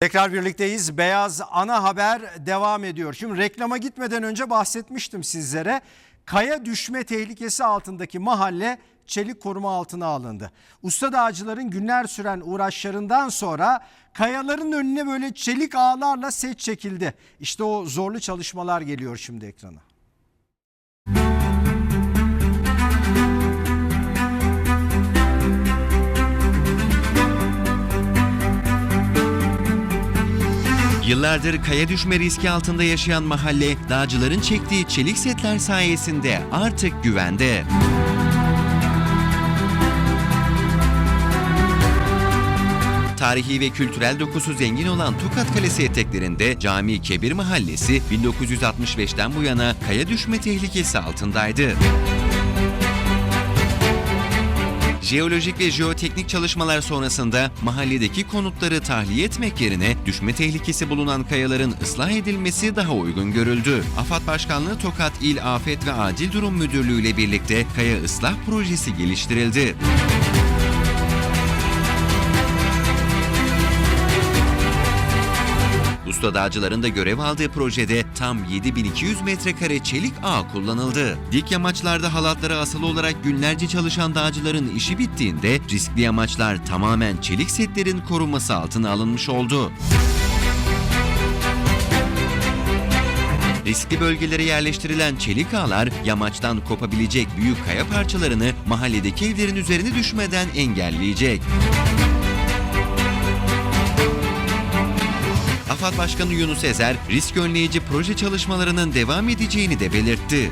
Tekrar birlikteyiz. Beyaz ana haber devam ediyor. Şimdi reklama gitmeden önce bahsetmiştim sizlere. Kaya düşme tehlikesi altındaki mahalle çelik koruma altına alındı. Usta dağcıların günler süren uğraşlarından sonra kayaların önüne böyle çelik ağlarla set çekildi. İşte o zorlu çalışmalar geliyor şimdi ekrana. Yıllardır kaya düşme riski altında yaşayan mahalle, dağcıların çektiği çelik setler sayesinde artık güvende. Tarihi ve kültürel dokusu zengin olan Tokat Kalesi eteklerinde Cami Kebir Mahallesi 1965'ten bu yana kaya düşme tehlikesi altındaydı. Jeolojik ve jeoteknik çalışmalar sonrasında mahalledeki konutları tahliye etmek yerine düşme tehlikesi bulunan kayaların ıslah edilmesi daha uygun görüldü. AFAD Başkanlığı Tokat İl Afet ve Acil Durum Müdürlüğü ile birlikte kaya ıslah projesi geliştirildi. Usta dağcıların da görev aldığı projede tam 7200 metrekare çelik ağ kullanıldı. Dik yamaçlarda halatlara asılı olarak günlerce çalışan dağcıların işi bittiğinde riskli yamaçlar tamamen çelik setlerin korunması altına alınmış oldu. Riskli bölgelere yerleştirilen çelik ağlar yamaçtan kopabilecek büyük kaya parçalarını mahalledeki evlerin üzerine düşmeden engelleyecek. AFAD Başkanı Yunus Ezer, risk önleyici proje çalışmalarının devam edeceğini de belirtti.